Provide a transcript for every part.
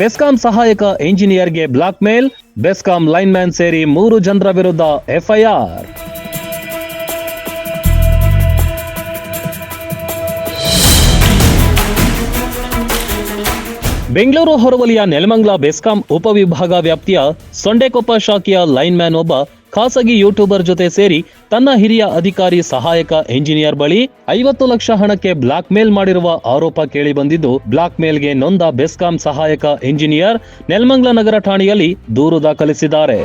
ಬೆಸ್ಕಾಂ ಸಹಾಯಕ ಇಂಜಿನಿಯರ್ಗೆ black mail, BESCOM lineman ಸೇರಿ ಮೂರು ಜನರ ವಿರುದ್ಧ ಎಫ್ಐಆರ್. ಬೆಂಗಳೂರು ಹೊರವಲಿಯ ನೆಲಮಂಗ್ಲ ಬೆಸ್ಕಾಂ ಉಪವಿಭಾಗ ವ್ಯಾಪ್ತಿಯ ಸೊಂಡೆಕೊಪ್ಪ ಶಾಖೆಯ ಲೈನ್ಮ್ಯಾನ್ ಒಬ್ಬ ಖಾಸಗಿ ಯೂಟ್ಯೂಬರ್ ಜೊತೆ ಸೇರಿ ತನ್ನ ಹಿರಿಯ ಅಧಿಕಾರಿ ಸಹಾಯಕ ಎಂಜಿನಿಯರ್ ಬಳಿ ಐವತ್ತು ಲಕ್ಷ ಹಣಕ್ಕೆ ಬ್ಲಾಕ್ ಮೇಲ್ ಮಾಡಿರುವ ಆರೋಪ ಕೇಳಿ ಬಂದಿದ್ದು ಬ್ಲಾಕ್ ಮೇಲ್ಗೆ ನೊಂದ ಬೆಸ್ಕಾಂ ಸಹಾಯಕ ಎಂಜಿನಿಯರ್ ನೆಲ್ಮಂಗ್ಲ ನಗರ ಠಾಣೆಯಲ್ಲಿ ದೂರು ದಾಖಲಿಸಿದ್ದಾರೆ.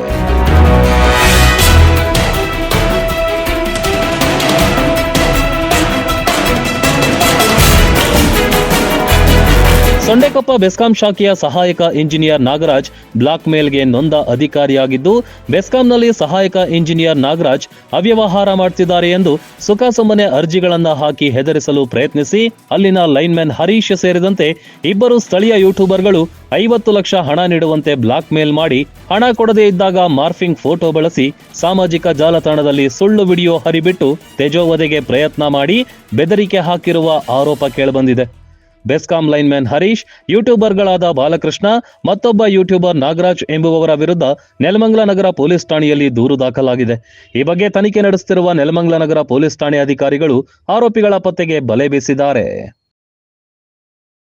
ಸೊಂಡೆಕೊಪ್ಪ ಬೆಸ್ಕಾಂ ಶಾಖೆಯ ಸಹಾಯಕ ಇಂಜಿನಿಯರ್ ನಾಗರಾಜ್ ಬ್ಲಾಕ್ ಮೇಲ್ಗೆ ನೊಂದ ಅಧಿಕಾರಿಯಾಗಿದ್ದು, ಬೆಸ್ಕಾಂನಲ್ಲಿ ಸಹಾಯಕ ಇಂಜಿನಿಯರ್ ನಾಗರಾಜ್ ಅವ್ಯವಹಾರ ಮಾಡ್ತಿದ್ದಾರೆ ಎಂದು ಸುಖಾಸುಮ್ಮನೆ ಅರ್ಜಿಗಳನ್ನು ಹಾಕಿ ಹೆದರಿಸಲು ಪ್ರಯತ್ನಿಸಿ, ಅಲ್ಲಿನ ಲೈನ್ಮನ್ ಹರೀಶ್ ಸೇರಿದಂತೆ ಇಬ್ಬರು ಸ್ಥಳೀಯ ಯೂಟ್ಯೂಬರ್ಗಳು ಐವತ್ತು ಲಕ್ಷ ಹಣ ನೀಡುವಂತೆ ಬ್ಲಾಕ್ ಮೇಲ್ ಮಾಡಿ ಹಣ ಕೊಡದೇ ಇದ್ದಾಗ ಮಾರ್ಫಿಂಗ್ ಫೋಟೋ ಬಳಸಿ ಸಾಮಾಜಿಕ ಜಾಲತಾಣದಲ್ಲಿ ಸುಳ್ಳು ವಿಡಿಯೋ ಹರಿಬಿಟ್ಟು ತೇಜೋವಧೆಗೆ ಪ್ರಯತ್ನ ಮಾಡಿ ಬೆದರಿಕೆ ಹಾಕಿರುವ ಆರೋಪ ಕೇಳಿಬಂದಿದೆ. ಬೆಸ್ಕಾಂ ಲೈನ್ಮ್ಯಾನ್ ಹರೀಶ್, ಯೂಟ್ಯೂಬರ್ಗಳಾದ ಬಾಲಕೃಷ್ಣ, ಮತ್ತೊಬ್ಬ ಯೂಟ್ಯೂಬರ್ ನಾಗರಾಜ್ ಎಂಬುವವರ ವಿರುದ್ಧ ನೆಲಮಂಗಲ ನಗರ ಪೊಲೀಸ್ ಠಾಣೆಯಲ್ಲಿ ದೂರು ದಾಖಲಾಗಿದೆ. ಈ ಬಗ್ಗೆ ತನಿಖೆ ನಡೆಸುತ್ತಿರುವ ನೆಲಮಂಗಲ ನಗರ ಪೊಲೀಸ್ ಠಾಣೆ ಅಧಿಕಾರಿಗಳು ಆರೋಪಿಗಳ ಪತ್ತೆಗೆ ಬಲೆ ಬೀಸಿದ್ದಾರೆ.